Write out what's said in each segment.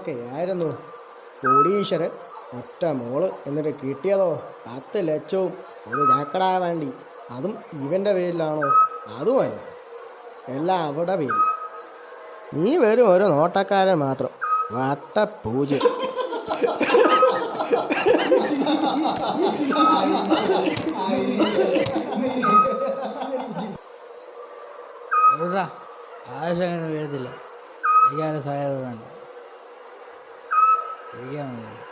ഒക്കെ ആയിരുന്നു. കോടീശ്വരൻ ഒറ്റ മോൾ എന്നിട്ട് കിട്ടിയതോ? പത്ത് ലക്ഷവും ഒരു ചാക്കടാ വേണ്ടി. അതും ഇവന്റെ പേരിലാണോ? അതുമല്ല എല്ലാം അവിടെ പേര് നീ വരും ഒരു നോട്ടക്കാരൻ മാത്രം. വട്ട പൂജ അങ്ങനെ വീഴത്തില്ല എനിക്കാരും സഹായം വേണ്ട. 不一样。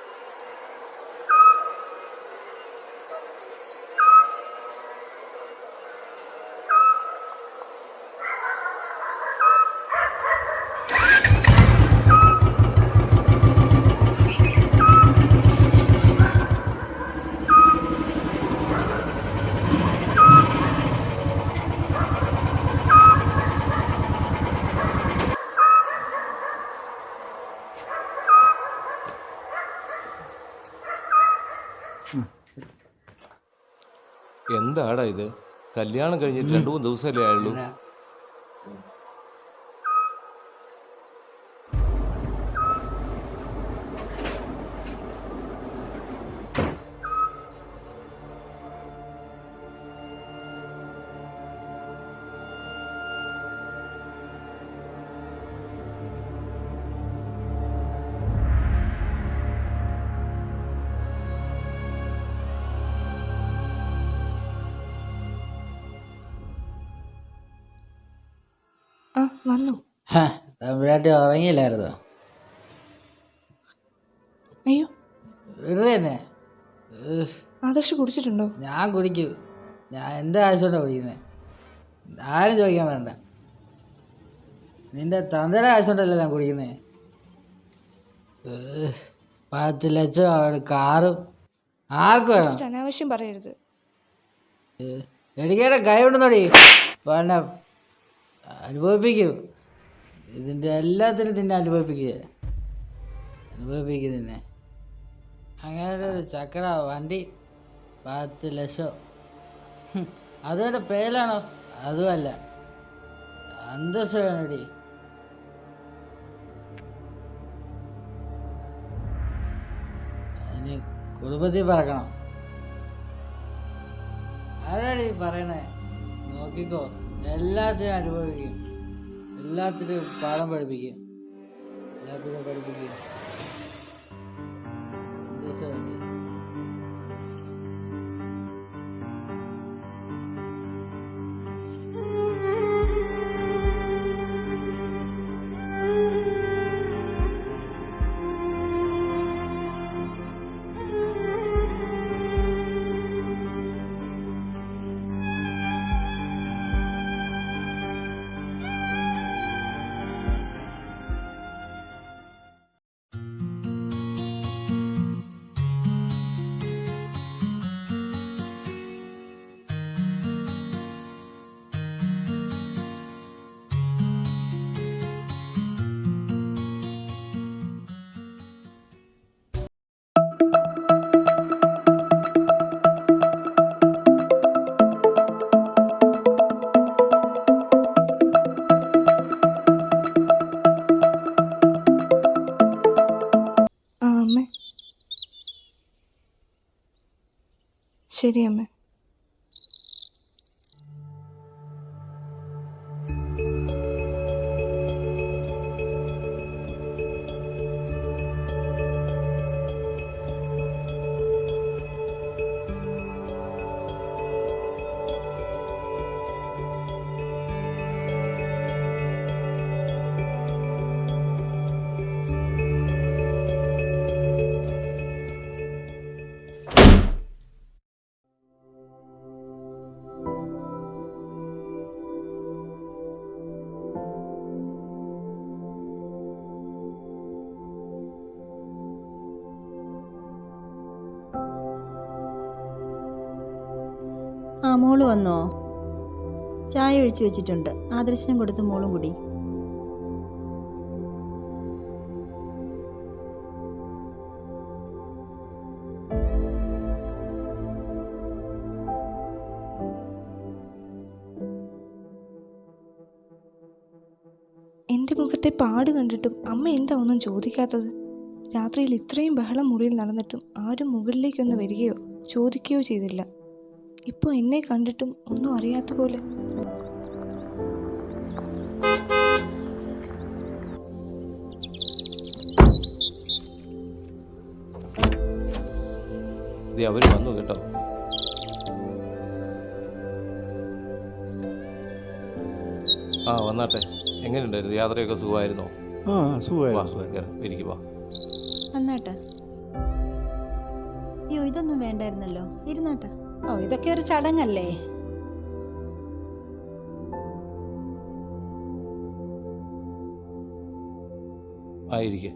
എന്താടാ ഇത്? കല്യാണം കഴിഞ്ഞിട്ട് രണ്ടു മൂന്ന് ദിവസമല്ലേ ആയുള്ളൂ. വന്നു. തമ്പുരാട്ടി ഉറങ്ങിയില്ലായിരുന്നോ? അയ്യോ. ഇവിടെ തന്നെ ആദർശ് കുടിച്ചിട്ടുണ്ടോ? ഞാൻ കുടിക്കും. ഞാൻ എന്റെ ആവശ്യമുണ്ടോ കുടിക്കുന്നത് ആരും ചോദിക്കാൻ വേണ്ട നിന്റെ തന്തയുടെ ആവശ്യമുണ്ടല്ലോ ഞാൻ കുടിക്കുന്നേ. പത്ത് ലക്ഷം അവിടെ കാറും. ആർക്ക് വേണം? അനാവശ്യം പറയരുത്. എനിക്കേടെ കൈ കൊണ്ടുന്നോടി പിന്നെ അനുഭവിപ്പിക്കും. ഇതിന്റെ എല്ലാത്തിനും നിന്നെ അനുഭവിപ്പിക്കുക. അനുഭവിപ്പിക്കും നിന്നെ അങ്ങനെ ഒരു വണ്ടി പത്ത് ലക്ഷം. അതുകൊണ്ട് പേലാണോ അതുമല്ല. അന്തസ് വേണടി ഇനി കുടുംബത്തിൽ പറക്കണം. ആരാണ് ഈ പറയണേ? നോക്കിക്കോ. എല്ലാത്തിനും അനുഭവിക്കും. എല്ലാത്തിനും പാഠം പഠിപ്പിക്കും. എല്ലാത്തിനും പഠിപ്പിക്കും. എന്ത് രസമുണ്ട്. ശരി അമ്മ മോൾ വന്നോ? ചായ ഒഴിച്ചു വെച്ചിട്ടുണ്ട്. ആദർശനം കൊടുത്ത് മോളും കൂടി. എന്റെ മുഖത്തെ പാട് കണ്ടിട്ടും അമ്മ എന്താ ഒന്നും ചോദിക്കാത്തത്? രാത്രിയിൽ ഇത്രയും ബഹളം മുറിയിൽ നടന്നിട്ടും ആരും മുകളിലേക്കൊന്ന് വരികയോ ചോദിക്കുകയോ ചെയ്തില്ല. ഇപ്പോൾ എന്നെ കണ്ടിട്ടും ഒന്നും അറിയാത്ത പോലെ. അവർ വന്നു കേട്ടോ. ആ വന്നാട്ടെ. എങ്ങനെയുണ്ടായിരുന്നു? യാത്രയൊക്കെ സുഖമായിരുന്നോ? ആ സുഖമായിരുന്നു സുഖമായിരുന്നു. കേറ്, ഇരിക്ക് വാ. വന്നാട്ടെ. അയ്യോ ഇതൊന്നും വേണ്ടായിരുന്നല്ലോ. ഇരുന്നാട്ടെ. ഓ ഇതൊക്കെ ഒരു ചടങ്ങല്ലേ? ആയിരിക്കെ.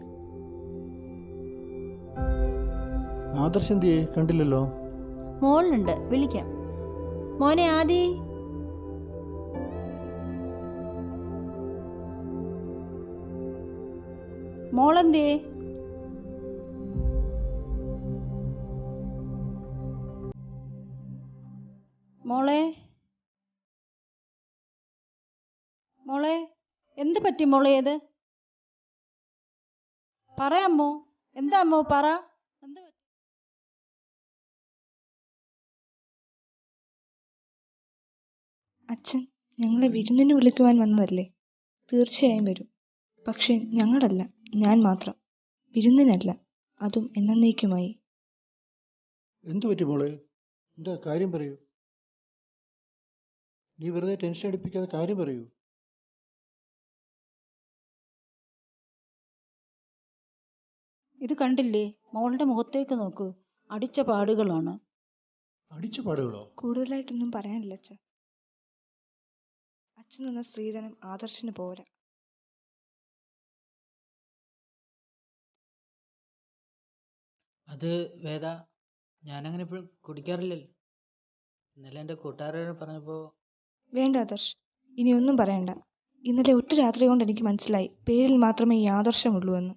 ആദർശ് എന്തിയെ കണ്ടില്ലല്ലോ? മോളിലുണ്ട്. വിളിക്കാം. മോനെ ആദി. മോളെന്തേ? മോളെ എന്ത് പറ്റി മോളെ ഇത്? പറയാമോ എന്താ അമ്മോ പറ? എന്ത് പറ്റി അച്ഛൻ ഞങ്ങളെ വിരുന്നിന് വിളിക്കുവാൻ വന്നതല്ലേ? തീർച്ചയായും വരും. പക്ഷേ ഞങ്ങളല്ല ഞാൻ മാത്രം. വിരുന്നിനല്ല അതും എന്നേക്കുമായി എന്തു പറ്റി മോളെ? എന്താ കാര്യം പറയൂ? നീ വെറുതെ ടെൻഷൻ അടിപ്പിക്കാതെ കാര്യം പറയൂ. ഇത് കണ്ടില്ലേ? മോളുടെ മുഖത്തേക്ക് നോക്കൂ. അടിച്ച പാടുകളാണ്. അടിച്ച പാടുകളോ? കൂടുതലായിട്ടൊന്നും പറയാനില്ല അച്ഛൻ അച്ഛൻ എന്ന സ്ത്രീധനം ആദർശിന് പോരാ. അത് വേദ ഞാനങ്ങനെ ഇപ്പോഴും കുടിക്കാറില്ലല്ലോ ഇന്നലെ എന്റെ കൂട്ടുകാരോട് പറഞ്ഞപ്പോൾ വേണ്ട ആദർശ്. ഇനി ഒന്നും പറയണ്ട. ഇന്നലെ ഒറ്റ രാത്രി കൊണ്ട് എനിക്ക് മനസ്സിലായി. പേരിൽ മാത്രമേ ഈ ആദർശമുള്ളൂ എന്ന്.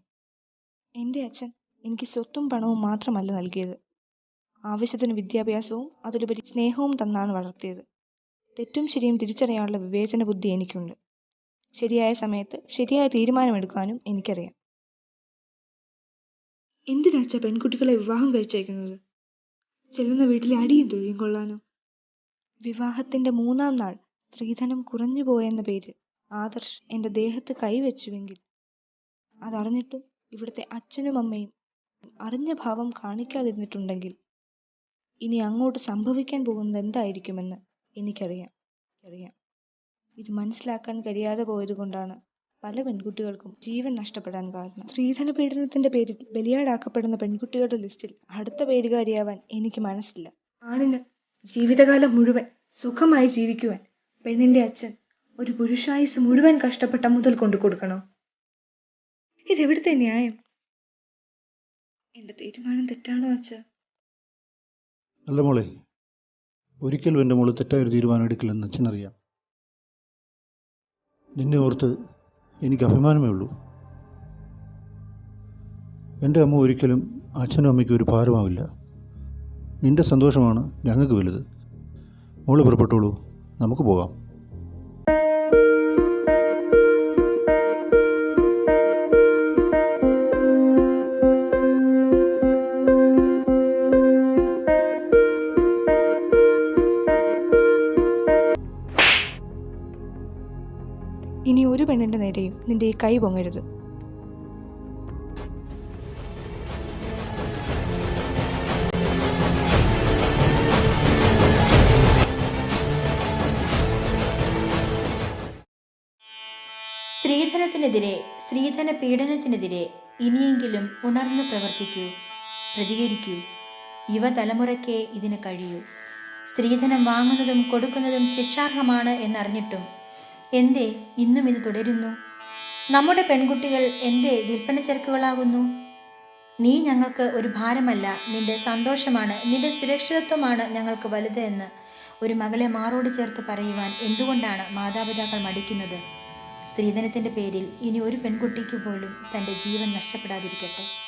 എന്റെ അച്ഛൻ എനിക്ക് സ്വത്തും പണവും മാത്രമല്ല നൽകിയത്. ആവശ്യത്തിന് വിദ്യാഭ്യാസവും അതിലുപരി സ്നേഹവും തന്നാണ് വളർത്തിയത്. തെറ്റും ശരിയും തിരിച്ചറിയാനുള്ള വിവേചന ബുദ്ധി എനിക്കുണ്ട്. ശരിയായ സമയത്ത് ശരിയായ തീരുമാനമെടുക്കാനും എനിക്കറിയാം. എന്തിനാച്ച പെൺകുട്ടികളെ വിവാഹം കഴിച്ചേക്കുന്നത് ചെല്ലുന്ന വീട്ടിലെ അടിയും തൊഴിയും കൊള്ളാനോ? വിവാഹത്തിന്റെ മൂന്നാം നാൾ സ്ത്രീധനം കുറഞ്ഞു പോയെന്ന പേരിൽ ആദർശ് എന്റെ ദേഹത്ത് കൈവച്ചുവെങ്കിൽ. അതറിഞ്ഞിട്ടും ഇവിടുത്തെ അച്ഛനും അമ്മയും അറിഞ്ഞ ഭാവം കാണിക്കാതിരുന്നിട്ടുണ്ടെങ്കിൽ ഇനി അങ്ങോട്ട് സംഭവിക്കാൻ പോകുന്നത് എന്തായിരിക്കുമെന്ന് എനിക്കറിയാം. അറിയാം. ഇത് മനസ്സിലാക്കാൻ കഴിയാതെ പോയതുകൊണ്ടാണ് പല പെൺകുട്ടികൾക്കും ജീവൻ നഷ്ടപ്പെടാൻ കാരണം. സ്ത്രീധന പീഡനത്തിന്റെ പേരിൽ ബലിയാടാക്കപ്പെടുന്ന പെൺകുട്ടികളുടെ ലിസ്റ്റിൽ അടുത്ത പേരുകാരിയാവാൻ എനിക്ക് മനസ്സില്ല. ആണിന് ജീവിതകാലം മുഴുവൻ സുഖമായി ജീവിക്കുവാൻ പെണ്ണിന്റെ അച്ഛൻ ഒരു പുരുഷായുസ് മുഴുവൻ കഷ്ടപ്പെട്ട മുതൽ കൊണ്ടു കൊടുക്കണോ ഇതെവിടുത്തെ ന്യായം എന്റെ തീരുമാനം തെറ്റാണോ അച്ഛാ? അല്ല മോളെ ഒരിക്കലും എന്റെ മോൾ തെറ്റായൊരു തീരുമാനം എടുക്കില്ലെന്ന് അച്ഛനറിയാം. നിന്നെ ഓർത്ത് എനിക്ക് അഭിമാനമേ ഉള്ളൂ. എന്റെ അമ്മ ഒരിക്കലും അച്ഛനും അമ്മയ്ക്കും ഒരു ഭാരമാവില്ല. നിന്റെ സന്തോഷമാണ് ഞങ്ങൾക്ക് വലുത്. മോൾ പുറപ്പെട്ടോളൂ. നമുക്ക് പോകാം. പെണ്ണിന്റെ നേരെയും നിന്റെ ഈ കൈ പൊങ്ങരുത്. സ്ത്രീധനത്തിനെതിരെ സ്ത്രീധന പീഡനത്തിനെതിരെ ഇനിയെങ്കിലും ഉണർന്നു പ്രവർത്തിക്കൂ പ്രതികരിക്കൂ. യുവതലമുറയ്ക്കേ ഇതിന് കഴിയൂ. സ്ത്രീധനം വാങ്ങുന്നതും കൊടുക്കുന്നതും ശിക്ഷാർഹമാണ് എന്നറിഞ്ഞിട്ടും എന്തേ ഇന്നും ഇത് തുടരുന്നു? നമ്മുടെ പെൺകുട്ടികൾ എന്തേ വിൽപ്പന ചരക്കുകളാകുന്നു? നീ ഞങ്ങൾക്ക് ഒരു ഭാരമല്ല നിന്റെ സന്തോഷമാണ് നിന്റെ സുരക്ഷിതത്വമാണ് ഞങ്ങൾക്ക് വലുത് എന്ന് ഒരു മകളെ മാറോട് ചേർത്ത് പറയുവാൻ എന്തുകൊണ്ടാണ് മാതാപിതാക്കൾ മടിക്കുന്നത്? സ്ത്രീധനത്തിന്റെ പേരിൽ ഇനി ഒരു പെൺകുട്ടിക്ക് പോലും തന്റെ ജീവൻ നഷ്ടപ്പെടാതിരിക്കട്ടെ.